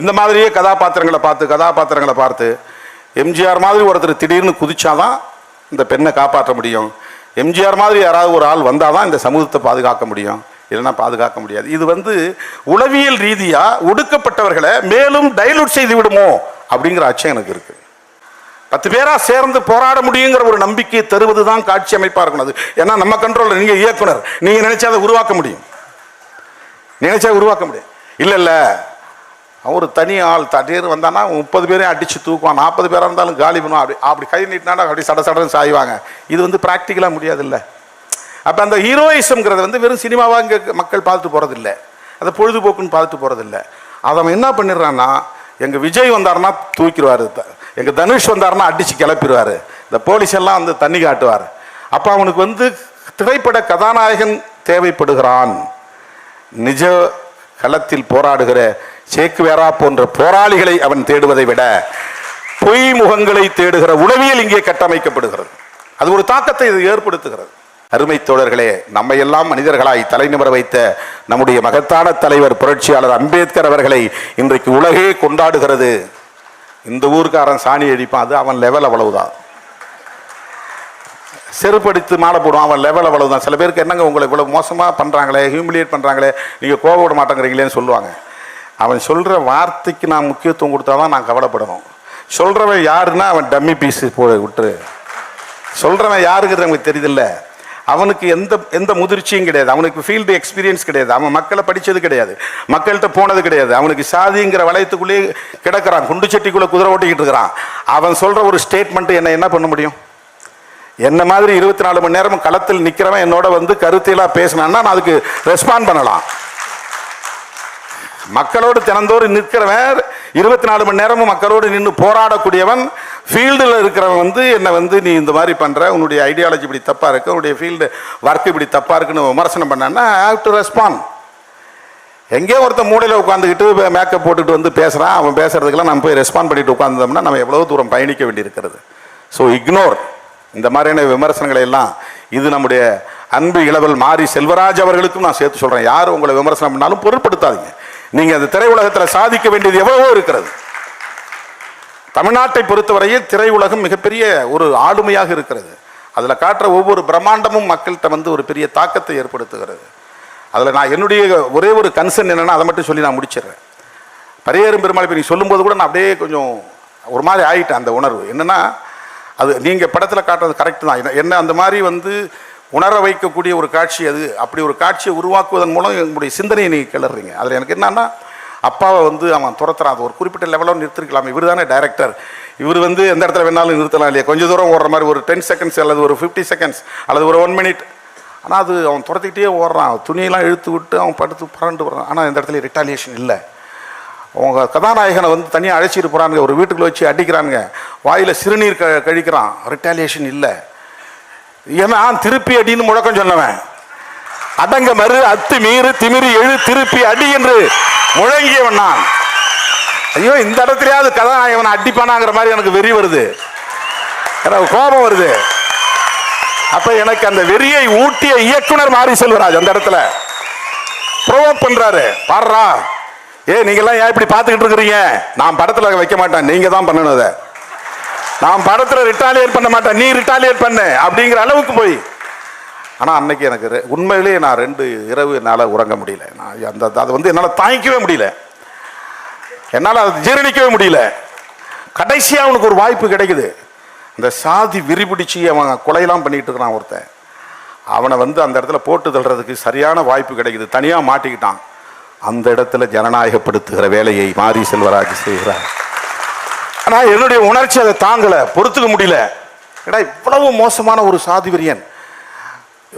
இந்த மாதிரியே கதாபாத்திரங்களை பார்த்து கதாபாத்திரங்களை பார்த்து எம்ஜிஆர் மாதிரி ஒருத்தர் திடீர்னு குதிச்சாதான் இந்த பெண்ணை காப்பாற்ற முடியும். எம்ஜிஆர் மாதிரி யாராவது ஒரு ஆள் வந்தால் தான் இந்த சமூகத்தை பாதுகாக்க முடியும். இல்லைன்னா பாதுகாக்க முடியாது. இது வந்து உளவியல் ரீதியாக ஒடுக்கப்பட்டவர்களை மேலும் டைலூட் செய்து விடுமோ அப்படிங்கிற அச்சம் எனக்கு இருக்குது பத்து பேராக சேர்ந்து போராட முடியுங்கிற ஒரு நம்பிக்கையை தருவது தான் காட்சி அமைப்பாக இருக்கணும் அது. ஏன்னா நம்ம கண்ட்ரோலில் நீங்கள் இயக்குனர். நீங்கள் நினைச்சா அதை உருவாக்க முடியும். நினைச்சா உருவாக்க முடியும் இல்லை இல்லை. ஒரு தனி ஆள் தடீர் வந்தானா முப்பது பேரையும் அடித்து தூக்குவான் நாற்பது பேராக இருந்தாலும் காலி பண்ணுவான். அப்படி அப்படி கை நீட்டினா அப்படி சட சடன்னு சாய்வாங்க. இது வந்து ப்ராக்டிக்கலாக முடியாது அப்போ அந்த ஹீரோயிசம்ங்கிறது வந்து வெறும் சினிமாவாக இங்கே மக்கள் பார்த்துட்டு போகிறதில்ல அதை பொழுதுபோக்குன்னு பார்த்துட்டு போகிறதில்ல அதை அவன் என்ன பண்ணிடுறான்னா எங்கள் விஜய் வந்தாருன்னா தூக்கிடுவாரு. த- தனுஷ் வந்தார்னா அடித்து கிளப்பிடுவாரு. இந்த போலீஸ் எல்லாம் வந்து தண்ணி காட்டுவார். அப்போ அவனுக்கு வந்து திரைப்பட கதாநாயகன் தேவைப்படுகிறான். நிஜ களத்தில் போராடுகிற சேக்குவேரா போன்ற போராளிகளை அவன் தேடுவதை விட பொய் முகங்களை தேடுகிற உளவியல் இங்கே கட்டமைக்கப்படுகிறது. அது ஒரு தாக்கத்தை இது ஏற்படுத்துகிறது. அருமை தோழர்களே நம்ம எல்லாம் மனிதர்களாய் தலைநிமிர வைத்த நம்முடைய மகத்தான தலைவர் புரட்சியாளர் அம்பேத்கர் அவர்களை இன்றைக்கு உலகே கொண்டாடுகிறது. இந்த ஊர்க்காரன் சாணி அடிப்பான் அது அவன் லெவல் அவ்வளவுதான். செருப்படுத்து மாலை போடுவான் அவன் லெவல் அவ்வளவுதான். சில பேருக்கு என்னங்க உங்களை இவ்வளவு மோசமாக பண்ணுறாங்களே ஹியூமிலியேட் பண்ணுறாங்களே நீங்கள் கோவப்பட விட மாட்டேங்கிறீங்களேன்னு சொல்லுவாங்க. அவன் சொல்கிற வார்த்தைக்கு நான் முக்கியத்துவம் கொடுத்தாதான் நான் கவலைப்படணும் சொல்கிறவன் யாருன்னா அவன் டம்மி பீஸ் போ விட்டுரு. சொல்கிறவன் யாருங்கிறது அவங்களுக்கு தெரியுதில்ல. அவனுக்கு எந்த எந்த முதிர்ச்சியும் கிடையாது. அவனுக்கு ஃபீல்டு எக்ஸ்பீரியன்ஸ் கிடையாது. அவன் மக்களை படித்தது கிடையாது. மக்கள்கிட்ட போனது கிடையாது. அவனுக்கு சாதிங்கிற வளையத்துக்குள்ளேயே கிடக்கிறான். குண்டு செட்டிக்குள்ளே குதிரை ஓட்டிக்கிட்டு இருக்கிறான். அவன் சொல்கிற ஒரு ஸ்டேட்மெண்ட்டு என்ன என்ன பண்ண முடியும்? என்ன மாதிரி இருபத்தி நாலு மணி நேரம் களத்தில் நிற்கிறவன் என்னோட வந்து கருத்திலா பேசினான்னா நான் அதுக்கு ரெஸ்பாண்ட் பண்ணலாம். மக்களோடு தினந்தோறும் நிற்கிறவன் இருபத்தி நாலு மணி நேரமும் மக்களோடு நின்று போராடக்கூடியவன். ஃபீல்டில் இருக்கிறவன் வந்து என்னை வந்து நீ இந்த மாதிரி பண்ணுற உன்னுடைய ஐடியாலஜி இப்படி தப்பாக இருக்கு. உன்னுடைய ஃபீல்டு ஒர்க் இப்படி தப்பாக இருக்குன்னு விமர்சனம் பண்ணான்னா ஹாவ் டு ரெஸ்பாண்ட் எங்கேயோ ஒருத்தன் மூடையில் உட்காந்துக்கிட்டு மேக்கப் போட்டுட்டு வந்து பேசுகிறான் அவன் பேசுறதுக்கெல்லாம் நம்ம போய் ரெஸ்பாண்ட் பண்ணிட்டு உட்காந்துட்டோம்னா நம்ம எவ்வளோ தூரம் பயணிக்க வேண்டியிருக்கிறது? ஸோ இக்னோர் இந்த மாதிரியான விமர்சனங்களை எல்லாம் இது நம்முடைய அன்பு இளவல் மாறி செல்வராஜ் அவர்களுக்கும் நான் சேர்த்து சொல்கிறேன் யார் உங்களை விமர்சனம் பண்ணாலும் பொருட்படுத்தாதீங்க. நீங்கள் அந்த திரையுலகத்தில் சாதிக்க வேண்டியது எவ்வளவோ இருக்கிறது. தமிழ்நாட்டை பொறுத்தவரையில் திரையுலகம் மிகப்பெரிய ஒரு ஆளுமையாக இருக்கிறது. அதில் காட்டுற ஒவ்வொரு பிரம்மாண்டமும் மக்கள்கிட்ட வந்து ஒரு பெரிய தாக்கத்தை ஏற்படுத்துகிறது. அதில் நான் என்னுடைய ஒரே ஒரு கன்சர்ன் என்னென்னா அதை மட்டும் சொல்லி நான் முடிச்சிடுறேன். பரியேறும் பெருமாள் இப்போ நீ சொல்லும்போது கூட நான் அப்படியே கொஞ்சம் ஒரு மாதிரி ஆகிட்டேன் அந்த உணர்வு. என்னன்னா அது நீங்கள் படத்தில் காட்டுறது கரெக்டு தான். என்ன அந்த மாதிரி வந்து உணர வைக்கக்கூடிய ஒரு காட்சி அது. அப்படி ஒரு காட்சியை உருவாக்குவதன் மூலம் எங்களுடைய சிந்தனையை நீங்கள் கிளறீங்க அதில் எனக்கு என்னன்னா அப்பாவை வந்து அவன் துரத்துறான். அது ஒரு குறிப்பிட்ட லெவலில் நிறுத்திருக்கலாம். இவர் தானே டைரக்டர் இவர் வந்து எந்த இடத்துல வேணாலும் நிறுத்தலாம் இல்லையா? கொஞ்சம் தூரம் ஓடுற மாதிரி ஒரு டென் செகண்ட்ஸ் அல்லது ஒரு ஃபிஃப்டி செகண்ட்ஸ் அல்லது ஒரு ஒன் மினிட் ஆனால் அது அவன் துரத்திக்கிட்டே ஓடுறான். துணியெல்லாம் இழுத்து விட்டு அவன் படுத்து புரண்டு வர்றான் ஆனால் இந்த இடத்துல ரிட்டாலியேஷன் இல்லை. அவங்க கதாநாயகனை வந்து தனியாக அழைச்சிட்டு போகிறானுங்க ஒரு வீட்டுக்குள்ளே வச்சு அடிக்கிறானுங்க. வாயில் சிறுநீர் க கழிக்கிறான். ரிட்டாலியேஷன் இல்லை. ஏன்னா திருப்பி அடின்னு முழக்கம் சொன்னவன். அடங்க மறு அத்து மீறு திமிரி எழு திருப்பி அடி என்று முழங்கியவன் நான். ஐயோ இந்த இடத்துலயாவது கதாநாயகனை அடிப்பானாங்கிற மாதிரி எனக்கு வெறி வருது. எனக்கு கோபம் வருது. அப்ப எனக்கு அந்த வெறியை ஊட்டிய இயக்குனர் மாறி செல்வராஜ் அந்த இடத்துல. ப்ரோவோக் பண்றாரு. பாடுறா. ஏ நீங்கெல்லாம் ஏன் இப்படி பார்த்துக்கிட்டு இருக்கிறீங்க? நான் படத்துல வைக்க மாட்டேன். நீங்க தான் பண்ணணும் அதை. நான் படத்தில் ரிட்டாலியேட் பண்ண மாட்டேன். நீ ரிட்டாலியேட் பண்ண அப்படிங்கிற அளவுக்கு போய். ஆனால் அன்னைக்கு எனக்கு உண்மையிலேயே நான் ரெண்டு இரவு என்னால் உறங்க முடியல. நான் அந்த அதை வந்து என்னால் தாங்கிக்கவே முடியல. என்னால் அதை ஜீரணிக்கவே முடியல. கடைசியாக அவனுக்கு ஒரு வாய்ப்பு கிடைக்குது. இந்த சாதி விரிபிடிச்சு அவன் கொலையெல்லாம் பண்ணிட்டு இருக்கிறான் ஒருத்தன். அவனை வந்து அந்த இடத்துல போட்டு தள்ளுறதுக்கு சரியான வாய்ப்பு கிடைக்குது. தனியாக மாட்டிக்கிட்டான். அந்த இடத்துல ஜனநாயகப்படுத்துகிற வேலையை மாரி செல்வராஜ் செய்கிறார். ஆனால் என்னுடைய உணர்ச்சி அதை தாங்கலை பொறுத்துக்க முடியல. ஏடா இவ்வளவு மோசமான ஒரு சாதி வெறியன்.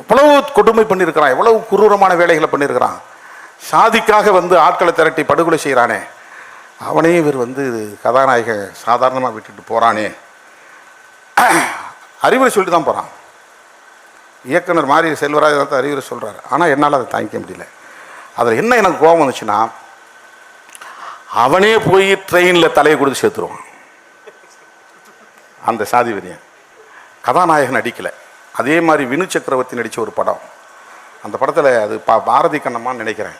எவ்வளவு கொடுமை பண்ணியிருக்கிறான் எவ்வளவு குரூரமான வேலைகளை பண்ணியிருக்கிறான் சாதிக்காக வந்து ஆட்களை திரட்டி படுகொலை செய்கிறானே அவனையும் இவர் வந்து கதாநாயக சாதாரணமாக விட்டுட்டு போகிறானே அறிவுரை சொல்லிட்டு தான் போகிறான் இயக்குனர் மாரி செல்வராஜ் தான் அறிவுரை சொல்கிறாரு ஆனால் என்னால் அதை தாங்கிக்க முடியல. அதில் என்ன எனக்கு கோபம் வந்துச்சுன்னா அவனே போய் ட்ரெயினில் தலையை கொடுத்து சேர்த்துருவான். அந்த சாதி வெறியன் கதாநாயகன் அடிக்கலை அதே மாதிரி வினு சக்கரவர்த்தி நடித்த ஒரு படம். அந்த படத்தில் அது பா பாரதி கண்ணம்மான்னு நினைக்கிறேன்.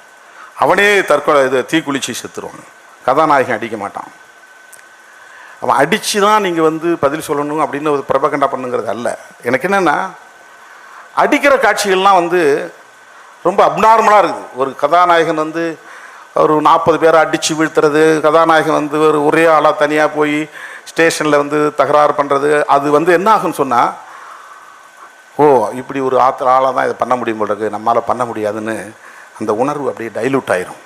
அவனே தற்கொலை இது தீக்குளிச்சு செத்துருவான். கதாநாயகன் அடிக்க மாட்டான். அவன் அடித்து தான் நீங்கள் வந்து பதில் சொல்லணும் அப்படின்னு ஒரு பிரபகண்டா பண்ணுங்கிறது அல்ல. எனக்கு என்னென்னா அடிக்கிற காட்சிகள்லாம் வந்து ரொம்ப அப்நார்மலாக இருக்குது. ஒரு கதாநாயகன் வந்து ஒரு நாற்பது பேரை அடித்து வீழ்த்துறது கதாநாயகன் வந்து ஒரு ஒரே ஆளாக தனியாக போய் ஸ்டேஷனில் வந்து தகராறு பண்ணுறது அது வந்து என்ன ஆகும்னு சொன்னால் ஓ இப்படி ஒரு ஆத்திர ஆளாக தான் இதை பண்ண முடியும் போல நம்மளால் பண்ண முடியாதுன்னு அந்த உணர்வு அப்படியே டைலூட் ஆயிரும்.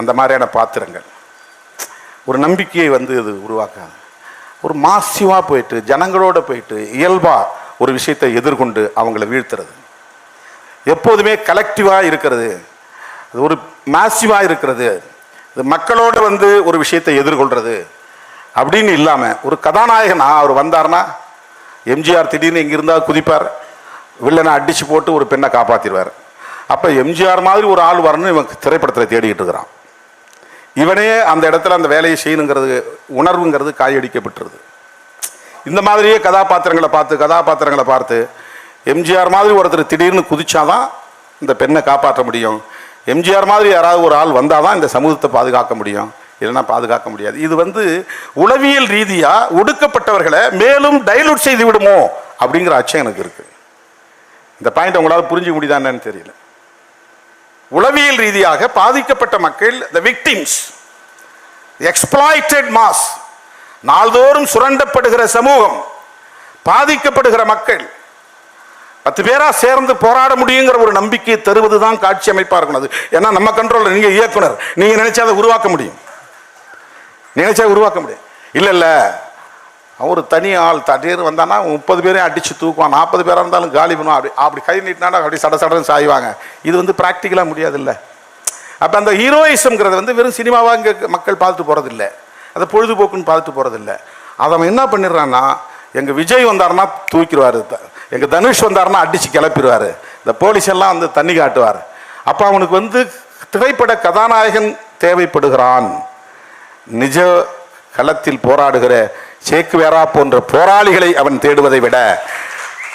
அந்த மாதிரியான பாத்திரங்கள். ஒரு நம்பிக்கையை வந்து இது உருவாக்காது. ஒரு மாசிவாக போயிட்டு ஜனங்களோட போயிட்டு இயல்பாக ஒரு விஷயத்தை எதிர்கொண்டு அவங்கள வீழ்த்துறது. எப்போதுமே கலெக்டிவாக இருக்கிறது. அது ஒரு மேசிவாக இருக்கிறது. இது மக்களோட வந்து ஒரு விஷயத்தை எதிர்கொள்கிறது அப்படின்னு இல்லாமல் ஒரு கதாநாயகனா அவர் வந்தார்னா எம்ஜிஆர் திடீர்னு இங்கே இருந்தால் குதிப்பார். வில்லனை அடித்து போட்டு ஒரு பெண்ணை காப்பாற்றிடுவார் அப்போ எம்ஜிஆர் மாதிரி ஒரு ஆள் வரணும்னு இவன் திரைப்படத்தில் தேடிக்கிட்டு இருக்கிறான். இவனே அந்த இடத்துல அந்த வேலையை செய்யணுங்கிறது உணர்வுங்கிறது காயடிக்கப்பட்டுருது. இந்த மாதிரியே கதாபாத்திரங்களை பார்த்து கதாபாத்திரங்களை பார்த்து எம்ஜிஆர் மாதிரி ஒருத்தர் திடீர்னு குதிச்சாதான் இந்த பெண்ணை காப்பாற்ற முடியும். எம்ஜிஆர் மாதிரி யாராவது ஒரு ஆள் வந்தால் தான் இந்த சமூகத்தை பாதுகாக்க முடியும். இல்லைன்னா பாதுகாக்க முடியாது. இது வந்து உளவியல் ரீதியாக ஒடுக்கப்பட்டவர்களை மேலும் டைலூட் செய்து விடுமோ அப்படிங்கிற அச்சம் எனக்கு இருக்குது இந்த பாயிண்ட் உங்களால் புரிஞ்சுக்க முடியுதான்னு தெரியல. உளவியல் ரீதியாக பாதிக்கப்பட்ட மக்கள் த விக்டிம்ஸ் எக்ஸ்பிளாய்டட் மாஸ் நாள்தோறும் சுரண்டப்படுகிற சமூகம் பாதிக்கப்படுகிற மக்கள் பத்து பேரா சேர்ந்து போராட முடியுங்கிற ஒரு நம்பிக்கையை தருவது தான் காட்சி அமைப்பாக இருக்கணும் அது. ஏன்னா நம்ம கண்ட்ரோலில் நீங்கள் இயக்குனர். நீங்கள் நினைச்சா அதை உருவாக்க முடியும். நினைச்சா உருவாக்க முடியும். இல்லை இல்லை. அவர் தனி ஆள் தடீர் வந்தானா முப்பது பேரையும் அடித்து தூக்குவான். நாற்பது பேராக இருந்தாலும் காலி பண்ணுவான். அப்படி அப்படி கை நீட்டினா அப்படி சட சடன்னு சாய்வாங்க. இது வந்து ப்ராக்டிக்கலாக முடியாது இல்லை அப்போ அந்த ஹீரோயிசம்ங்கிறது வந்து வெறும் சினிமாவாக இங்கே மக்கள் பார்த்துட்டு போகிறதில்ல அதை பொழுதுபோக்குன்னு பார்த்துட்டு போகிறதில்ல அதை அவன் என்ன பண்ணிடுறான்னா எங்கள் விஜய் வந்தாருன்னா தூக்கிடுவார் எங்கள் தனுஷ் வந்தாருன்னா அடித்து கிளப்பிடுவார். இந்த போலீஸ் எல்லாம் வந்து தண்ணி காட்டுவார். அப்போ அவனுக்கு வந்து திரைப்பட கதாநாயகன் தேவைப்படுகிறான். நிஜ களத்தில் போராடுகிற சேக்குவேரா போன்ற போராளிகளை அவன் தேடுவதை விட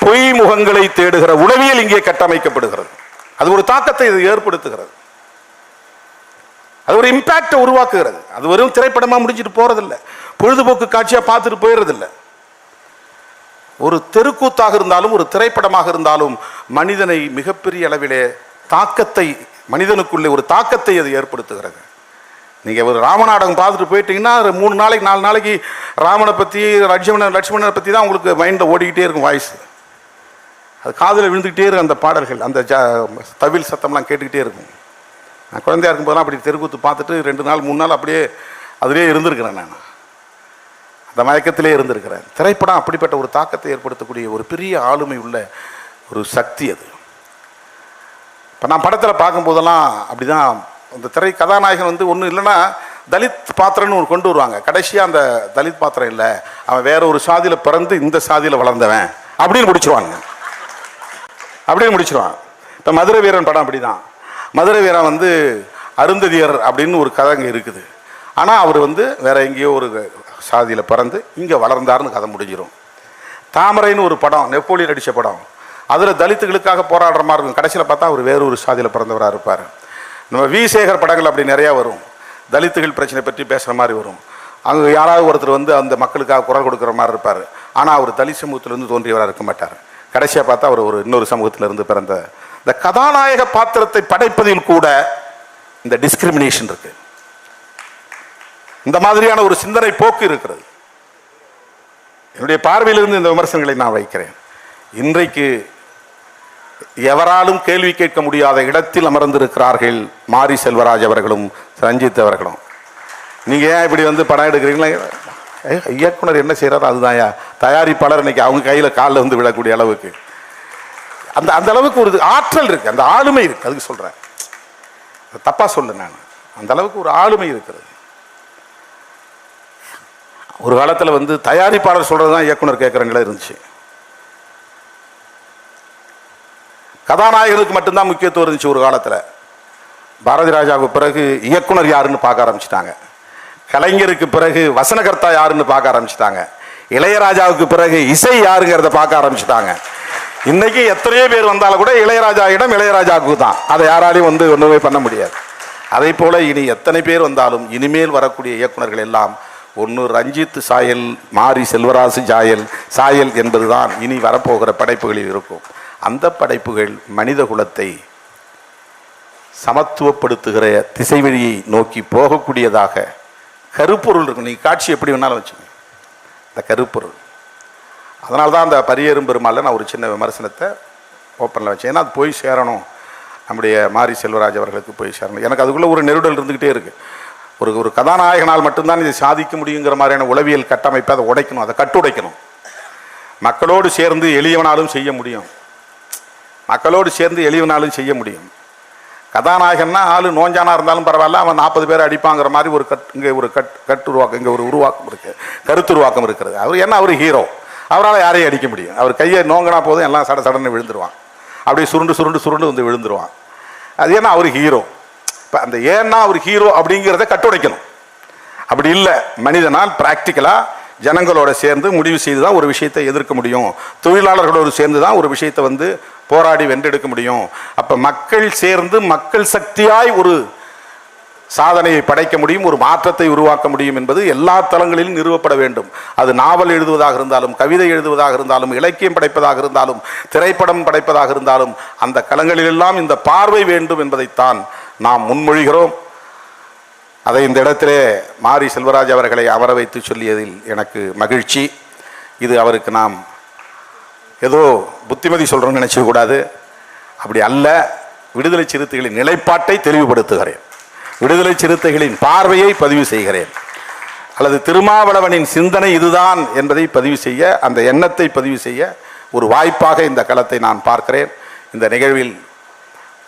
பொய் முகங்களை தேடுகிற உளவியல் இங்கே கட்டமைக்கப்படுகிறது. அது ஒரு தாக்கத்தை இது ஏற்படுத்துகிறது. அது ஒரு இம்பாக்டை உருவாக்குகிறது. அது வெறும் திரைப்படமாக முடிஞ்சிட்டு போகிறதில்ல பொழுதுபோக்கு காட்சியாக பார்த்துட்டு போயிடுறதில்ல ஒரு தெருக்கூத்தாக இருந்தாலும் ஒரு திரைப்படமாக இருந்தாலும் மனிதனை மிகப்பெரிய அளவிலே தாக்கத்தை மனிதனுக்குள்ளே ஒரு தாக்கத்தை அது ஏற்படுத்துகிறது. நீங்கள் ஒரு ராமநாடகம் பார்த்துட்டு போயிட்டீங்கன்னா ஒரு மூணு நாளைக்கு நாலு நாளைக்கு ராமனை பற்றி லட்சுமணன் லட்சுமணனை பற்றி தான் உங்களுக்கு மைண்டில் ஓடிக்கிட்டே இருக்கும் வாய்ஸ் அது காதில் விழுந்துக்கிட்டே இருக்கும் அந்த பாடல்கள் அந்த ஜ தவில் சத்தம்லாம் கேட்டுக்கிட்டே இருக்கும். நான் குழந்தையா இருக்கும்போதெல்லாம் அப்படி தெருக்கூத்து பார்த்துட்டு ரெண்டு நாள் மூணு நாள் அப்படியே அதிலே இருந்திருக்கிறேன் நான். அந்த மயக்கத்திலே இருந்திருக்கிறேன். திரைப்படம் அப்படிப்பட்ட ஒரு தாக்கத்தை ஏற்படுத்தக்கூடிய ஒரு பெரிய ஆளுமை உள்ள ஒரு சக்தி அது. இப்போ நான் படத்தில் பார்க்கும்போதெல்லாம் அப்படிதான் அந்த திரை கதாநாயகன் வந்து ஒன்றும் இல்லைன்னா தலித் பாத்திரம்னு ஒரு கொண்டு வருவாங்க. கடைசியாக அந்த தலித் பாத்திரம் இல்லை அவன் வேற ஒரு சாதியில் பிறந்து இந்த சாதியில் வளர்ந்தவன் அப்படின்னு முடிச்சிருவாங்க அப்படின்னு முடிச்சிருவான். இப்போ மதுரை வீரன் படம் அப்படிதான். மதுரை வீரன் வந்து அருந்ததியர் அப்படின்னு ஒரு கதை இங்கே இருக்குது. ஆனால் அவர் வந்து வேற எங்கேயோ ஒரு சாதியில் பிறந்து இங்கே வளர்ந்தாருன்னு கதை முடிஞ்சிடும் தாமரைன்னு ஒரு படம் நெப்போலியன் நடித்த படம். அதில் தலித்துகளுக்காக போராடுற மாதிரி இருக்கும். கடைசியில் பார்த்தா அவர் வேறு ஒரு சாதியில் பிறந்தவராக இருப்பார். நம்ம வி. சேகர் படங்கள் அப்படி நிறையா வரும். தலித்துகள் பிரச்சனை பற்றி பேசுகிற மாதிரி வரும். அங்கே யாராவது ஒருத்தர் வந்து அந்த மக்களுக்காக குரல் கொடுக்குற மாதிரி இருப்பார். ஆனால் அவர் தலித் சமூகத்திலேருந்து தோன்றியவராக இருக்க மாட்டார். கடைசியாக பார்த்தா அவர் ஒரு இன்னொரு சமூகத்திலிருந்து பிறந்த இந்த கதாநாயக பாத்திரத்தை படைப்பதில் கூட இந்த டிஸ்கிரிமினேஷன் இருக்குது இந்த மாதிரியான ஒரு சிந்தனை போக்கு இருக்கிறது. என்னுடைய பார்வையிலிருந்து இந்த விமர்சனங்களை நான் வைக்கிறேன். இன்றைக்கு எவராலும் கேள்வி கேட்க முடியாத இடத்தில் அமர்ந்திருக்கிறார்கள் மாரி செல்வராஜ் அவர்களும் ரஞ்சித் அவர்களும். நீங்க ஏன் இப்படி வந்து படம் எடுக்கிறீங்களா? இயக்குனர் என்ன செய்கிறாரோ அதுதான் தயாரிப்பாளர் இன்னைக்கு அவங்க கையில காலில் வந்து விடக்கூடிய அளவுக்கு. அந்த அந்த அளவுக்கு ஒரு ஆற்றல் இருக்கு. அந்த ஆளுமை இருக்கு. அதுக்கு சொல்றேன். தப்பாக சொல்லு நான். அந்த அளவுக்கு ஒரு ஆளுமை இருக்கிறது. ஒரு காலத்தில் வந்து தயாரிப்பாளர் சொல்கிறது தான் இயக்குனர் கேட்குற நிலை இருந்துச்சு. கதாநாயகனுக்கு மட்டும்தான் முக்கியத்துவம் இருந்துச்சு ஒரு காலத்தில். பாரதி ராஜாவுக்கு பிறகு இயக்குனர் யாருன்னு பார்க்க ஆரம்பிச்சிட்டாங்க. கலைஞருக்கு பிறகு வசனகர்த்தா யாருன்னு பார்க்க ஆரம்பிச்சிட்டாங்க. இளையராஜாவுக்கு பிறகு இசை யாருங்கிறத பார்க்க ஆரம்பிச்சிட்டாங்க. இன்றைக்கி எத்தனையோ பேர் வந்தாலும் கூட இளையராஜா இடம் இளையராஜாவுக்கு தான் அதை யாராலையும் வந்து ஒன்றுமே பண்ண முடியாது. அதே போல் இனி எத்தனை பேர் வந்தாலும் இனிமேல் வரக்கூடிய இயக்குனர்கள் எல்லாம் ஒன்று ரஞ்சித் சாயல் மாரி செல்வராசு சாயல் சாயல் என்பதுதான் இனி வரப்போகிற படைப்புகளில் இருக்கும். அந்த படைப்புகள் மனித குலத்தை சமத்துவப்படுத்துகிற திசை வழியை நோக்கி போகக்கூடியதாக கருப்பொருள் இருக்கும். நீ காட்சி எப்படி வேணாலும் வச்சுங்க. இந்த கருப்பொருள். அதனால தான் அந்த பரியேறும் பெருமாளில் நான் ஒரு சின்ன விமர்சனத்தை ஓப்பனில் வச்சேன். ஏன்னா அது போய் சேரணும். நம்முடைய மாரி செல்வராஜ் அவர்களுக்கு போய் சேரணும். எனக்கு அதுக்குள்ளே ஒரு நெருடல் இருந்துக்கிட்டே இருக்குது ஒரு ஒரு கதாநாயகனால் மட்டும்தான் இதை சாதிக்க முடியுங்கிற மாதிரியான உளவியல் கட்டமைப்பை அதை உடைக்கணும் அதை கட்டுடைக்கணும். மக்களோடு சேர்ந்து எளியவனாலும் செய்ய முடியும். மக்களோடு சேர்ந்து எளியவனாலும் செய்ய முடியும். கதாநாயகன்னா ஆள் நோஞ்சானா இருந்தாலும் பரவாயில்ல அவன் நாற்பது பேர் அடிப்பாங்கிற மாதிரி ஒரு கட் இங்கே ஒரு கட் கட்டுருவாக்கம் இங்கே ஒரு உருவாக்கம் இருக்குது கருத்துருவாக்கம் இருக்கிறது. அவர் என்ன அவர் ஹீரோ அவரால் யாரையும் அடிக்க முடியும். அவர் கையை நோங்கினா போதும் எல்லாம் சட சடன்னு விழுந்துருவான். அப்படியே சுருண்டு சுருண்டு சுருண்டு வந்து விழுந்துருவான். அது ஏன்னா அவர் ஹீரோ இப்போ அந்த ஏன்னா அவர் ஹீரோ அப்படிங்கிறத கட்டுடைக்கணும். அப்படி இல்லை மனிதனால் ப்ராக்டிக்கலாக ஜனங்களோட சேர்ந்து முடிவு செய்து தான் ஒரு விஷயத்தை எதிர்க்க முடியும். தொழிலாளர்களோடு சேர்ந்து தான் ஒரு விஷயத்தை வந்து போராடி வென்றெடுக்க முடியும். அப்போ மக்கள் சேர்ந்து மக்கள் சக்தியாய் ஒரு சாதனையை படைக்க முடியும் ஒரு மாற்றத்தை உருவாக்க முடியும் என்பது எல்லா தளங்களிலும் நிறுவப்பட வேண்டும். அது நாவல் எழுதுவதாக இருந்தாலும் கவிதை எழுதுவதாக இருந்தாலும் இலக்கியம் படைப்பதாக இருந்தாலும் திரைப்படம் படைப்பதாக இருந்தாலும் அந்த களங்களிலெல்லாம் இந்த பார்வை வேண்டும் என்பதைத்தான் நாம் முன்மொழிகிறோம். அதை இந்த இடத்திலே மாரி செல்வராஜ் அவர்களை அமர வைத்து சொல்லியதில் எனக்கு மகிழ்ச்சி. இது அவருக்கு நாம் ஏதோ புத்திமதி சொல்கிறோன்னு நினச்சிக்கூடாது அப்படி அல்ல விடுதலை சிறுத்தைகளின் நிலைப்பாட்டை தெளிவுபடுத்துகிறேன். விடுதலை சிறுத்தைகளின் பார்வையை பதிவு செய்கிறேன். அல்லது திருமாவளவனின் சிந்தனை இதுதான் என்பதை பதிவு செய்ய அந்த எண்ணத்தை பதிவு செய்ய ஒரு வாய்ப்பாக இந்த களத்தை நான் பார்க்கிறேன். இந்த நிகழ்வில்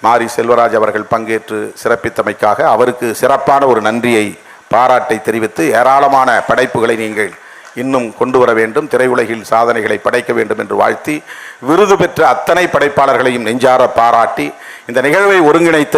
மாரி செல்வராஜ் அவர்கள் பங்கேற்று சிறப்பித்தமைக்காக அவருக்கு சிறப்பான ஒரு நன்றியை பாராட்டை தெரிவித்து ஏராளமான படைப்புகளை நீங்கள் இன்னும் கொண்டு வர வேண்டும் திரையுலகில் சாதனைகளை படைக்க வேண்டும் என்று வாழ்த்தி விருது பெற்ற அத்தனை படைப்பாளர்களையும் நெஞ்சார பாராட்டி இந்த நிகழ்வை ஒருங்கிணைத்த